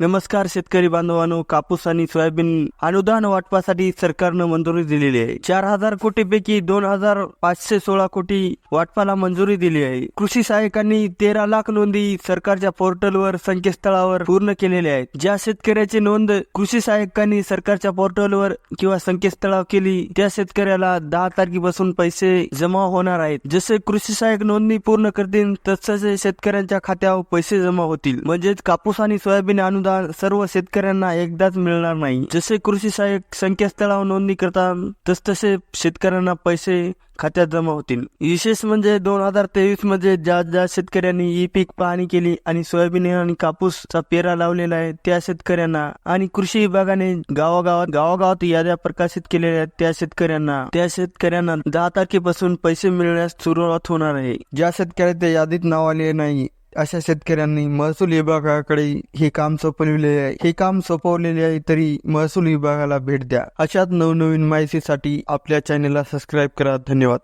नमस्कार शेतकरी बांधवांनो कापूस आणि सोयाबीन अनुदान वाटपासाठी सरकारनं मंजुरी दिलेली आहे. चार हजार कोटी पैकी दोन हजार पाचशे सोळा कोटी वाटपाला मंजुरी दिली आहे. कृषी सहाय्यकांनी तेरा लाख नोंदी सरकारच्या पोर्टलवर संकेतस्थळावर पूर्ण केलेल्या आहेत. ज्या शेतकऱ्याची नोंद कृषी सहाय्यकांनी सरकारच्या पोर्टलवर किंवा संकेतस्थळावर केली त्या शेतकऱ्याला दहा तारखेपासून पैसे जमा होणार आहेत. जसे कृषी सहाय्यक नोंदणी पूर्ण करतील तसे शेतकऱ्यांच्या खात्यावर पैसे जमा होतील. म्हणजेच कापूस आणि सोयाबीन अनुदान सर्व शेतकऱ्यांना एकदाच मिळणार नाही. जसे कृषी सहाय्यक संकेतस्थळावर नोंदणी करतात तसतसे शेतकऱ्यांना पैसे खात्यात जमा होतील. विशेष म्हणजे दोन हजार तेवीसमध्ये ज्या ज्या शेतकऱ्यांनी ई पीक पाहणी केली आणि सोयाबीन आणि कापूसचा पेरा लावलेला आहे त्या शेतकऱ्यांना आणि कृषी विभागाने गावागावात गावागावात याद्या प्रकाशित केलेल्या आहेत त्या शेतकऱ्यांना त्या शेतकऱ्यांना दहा तारखेपासून पैसे मिळण्यास सुरुवात होणार आहे. ज्या शेतकऱ्याच्या यादीत नाव आले नाही अशा शेतकऱ्यांनी महसूल विभागाकडे हे काम सोपवलेले आहे. हे काम सोपवलेले आहे तरी महसूल विभागाला भेट द्या. अशाच नवनवीन माहितीसाठी आपल्या चॅनेलला सबस्क्राईब करा. धन्यवाद.